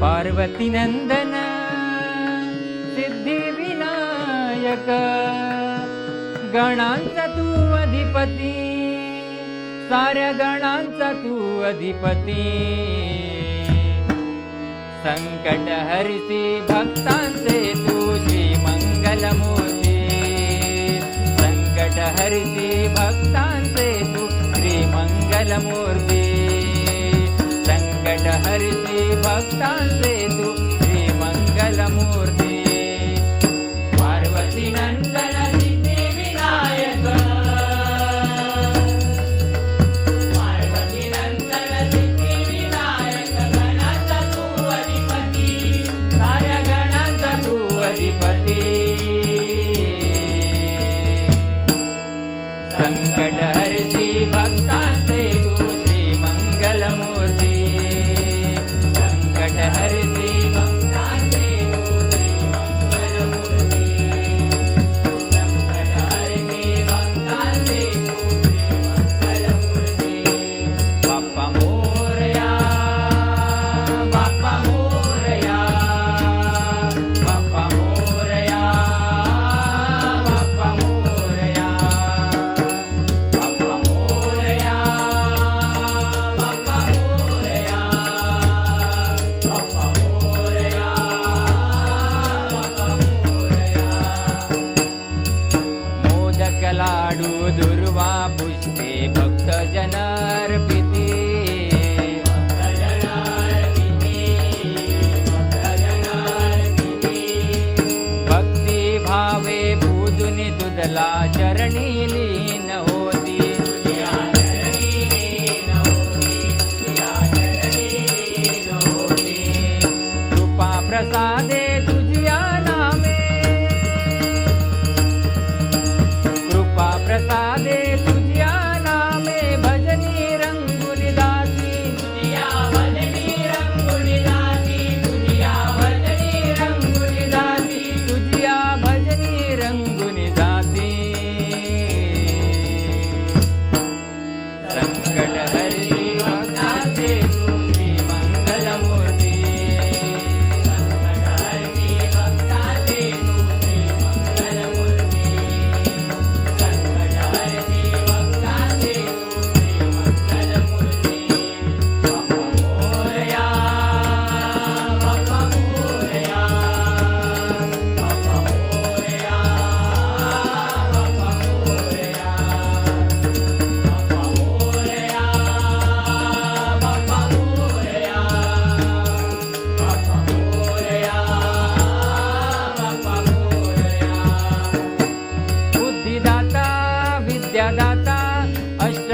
पार्वतीनन्दन सिद्धिविनायक गणांचा तू अधिपती साऱ्या गणांचा तू अधिपती. संकट हरिसी भक्तांचे तू संकट हरती भक्तांचे तू श्री मंगलमूर्ती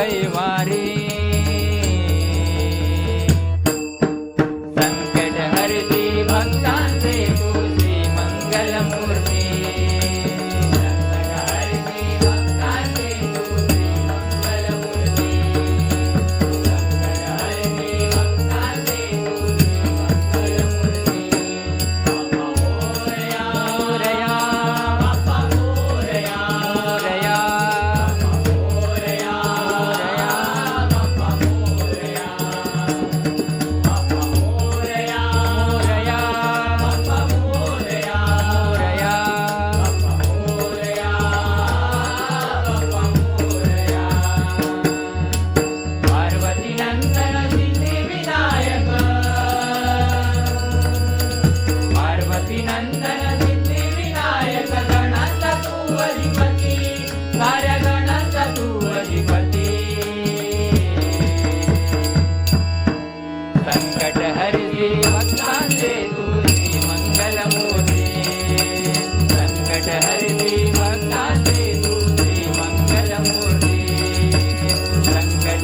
கைவாரே